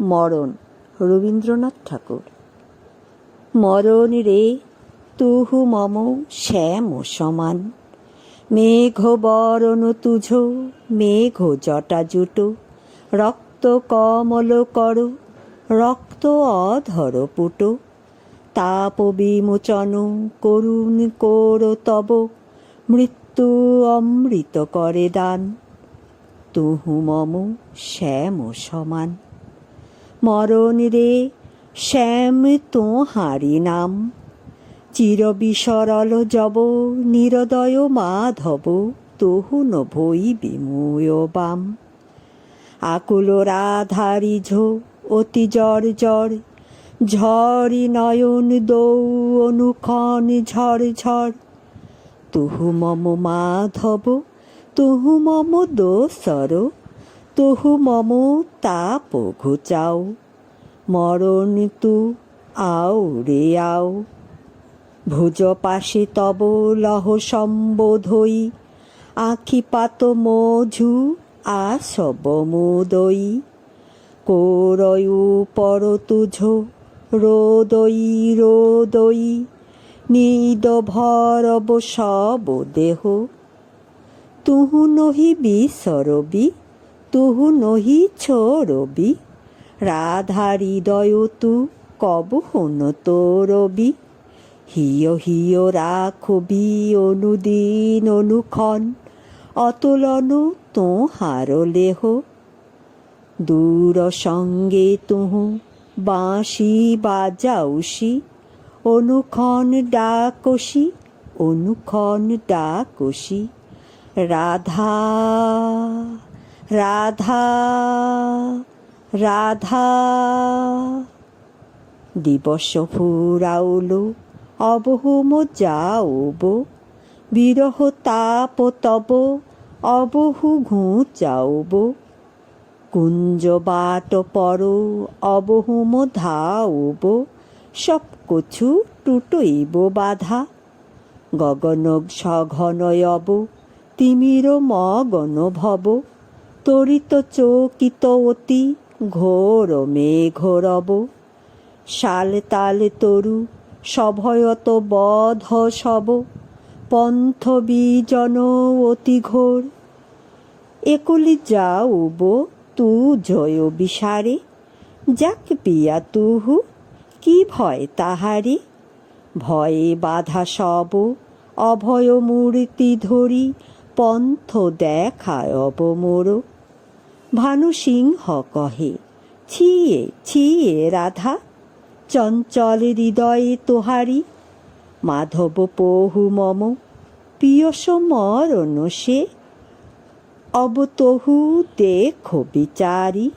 মরণ, রবীন্দ্রনাথ ঠাকুর। মরণ রে তুহু মম শ্যাম সমান। মেঘ বরণ তুঝ, মেঘ জটা জুটো। রক্ত কমল কর, রক্ত অধর পুটো। তাপ বিমোচন করুণ কোর তব, মৃত্যু অমৃত করে দান। তুহু মম শ্যাম সমান। মরণ রে শ্যাম তোহারি নাম। চির বিসরল জব, নিরদয় মাধব তহু নভই বিমূয় বাম। আকুল রাধারি ঝো, অতি জর জর ঝরি নয়ন দৌ, অনুক্ষণ ঝড় ঝড়। তুহু মম মাধব, তুহু মম দোসর তুহু মম তাপ ঘুচাও মরণ তু আও রে আও। ভুজ পাশে তব লহ সম্বোধই, আখি পাত মঝু আসব মোদই। কোরয়ু পর তুঝ রোদই রোদই, নিদ ভরব সব দেহ। তুহু নহি বিসরবি তুহু নহি ছোড়বি রাধা হৃদয় তু কব হন তোরবি হিয় হিয় রাখবি অনুদিন অনুক্ষণ, অতুলন তোহার লেহ। দূর সঙ্গে তুহু বাঁশি বাজাউসি অনুক্ষণ ডাকসি অনুক্ষণ ডাকসি রাধা রাধা রাধা। দিবস ফুরাউল, অবহুম যাওব। বিরহ তাপ তব, অবহু ঘুচাউব কুঞ্জ বাট পর, অবহুম ধাওব। সব কছু টুটইব বাধা। গগন সঘনয়ব, তিমির মগন ভব। তরিত চকিত অতি ঘোর মেঘরব শাল তাল তরু সভয়ত বধ সব। পন্থ বিজন অতি ঘোর। একুলি যাউব তু জয় বিসারে। যাক পিয়া তুহু, কি ভয় তাহারে? ভয়ে বাধা সব, অভয় মূর্তি ধরি, পন্থ দেখায় অবমোর ভানু সিংহ কহে, ছিয়ে ছিয়ে রাধা, চঞ্চল হৃদয়ে তোহারি, মাধব পহু মম, পিয়স মরণ সে, অবতহু দেখো বিচারি।